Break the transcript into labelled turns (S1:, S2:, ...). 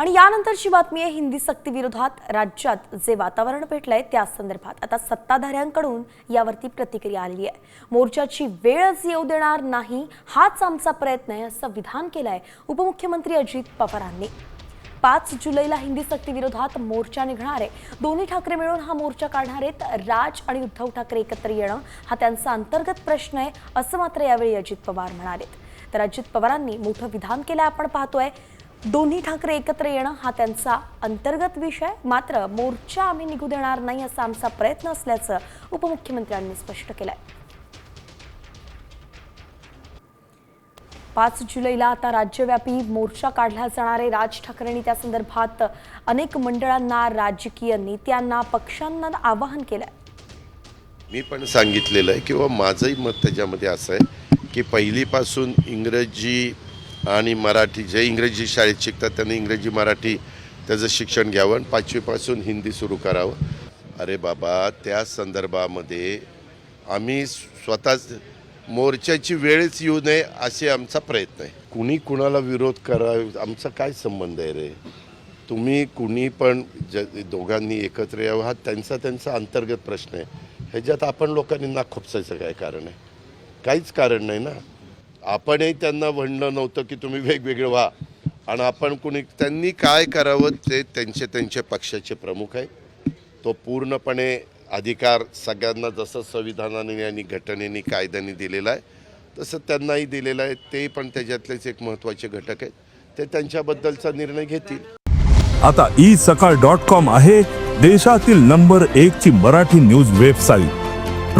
S1: आणि यानंतरची बातमी आहे हिंदी सक्ती विरोधात राज्यात जे वातावरण पेटलंय त्या संदर्भात. आता सत्ताधाऱ्यांकडून यावरती प्रतिक्रिया आलेली आहे. मोर्चाची वेळच येऊ देणार नाही हाच आमचा प्रयत्न आहे असं विधान केलंय उपमुख्यमंत्री अजित पवारांनी. पाच जुलैला हिंदी सक्ती विरोधात मोर्चा निघणार आहे. दोन्ही ठाकरे मिळून हा मोर्चा काढणार आहेत. राज आणि उद्धव ठाकरे एकत्र येणं हा त्यांचा अंतर्गत प्रश्न आहे असं मात्र यावेळी अजित पवार म्हणाले तर अजित पवारांनी मोठं विधान केलं आपण पाहतोय. दोन्ही ठाकरे एकत्र येणं हा त्यांचा अंतर्गत विषय. मात्र मोर्चा आम्ही निघू देणार नाही असा आमचा प्रयत्न असल्याचं उपमुख्यमंत्र्यांनी स्पष्ट केलंय. पाच जुलैला आता राज्यव्यापी मोर्चा काढला जाणार आहे. राज ठाकरेंनी त्या संदर्भात अनेक मंडळांना राजकीय नेत्यांना पक्षांना आवाहन केलंय.
S2: मी पण सांगितलेलं आहे किंवा माझंही मत त्याच्यामध्ये असं आहे की पहिलीपासून इंग्रजी आणि मराठी जे इंग्रजी शाळेत शिकतात त्यांनी इंग्रजी मराठी त्याचं शिक्षण घ्यावं आणि पाचवीपासून हिंदी सुरू करावं. अरे बाबा त्या संदर्भामध्ये आम्ही स्वतःच मोर्चाची वेळच येऊ नये असे आमचा प्रयत्न आहे. कुणी कुणाला विरोध करा आमचा काय संबंध आहे रे? तुम्ही कुणी पण ज दोघांनी एकत्र यावं हा त्यांचा त्यांचा अंतर्गत प्रश्न आहे. ह्याच्यात आपण लोकांनी नाखोपसायचं काय कारण आहे? काहीच कारण नाही ना. आपणही त्यांना म्हणलं नव्हतं की तुम्ही वेगवेगळे व्हा. आणि आपण कुणी त्यांनी काय करावं ते त्यांचे त्यांचे पक्षाचे प्रमुख आहे तो पूर्णपणे अधिकार सगळ्यांना जसं संविधानाने आणि घटनेने कायद्याने दिलेला आहे तसं त्यांनाही दिलेलं आहे. ते पण त्याच्यातलेच एक महत्त्वाचे घटक आहेत. ते त्यांच्याबद्दलचा निर्णय घेतील.
S3: आता ई सकाळ डॉट कॉम आहे देशातील नंबर एक ची मराठी न्यूज वेबसाईट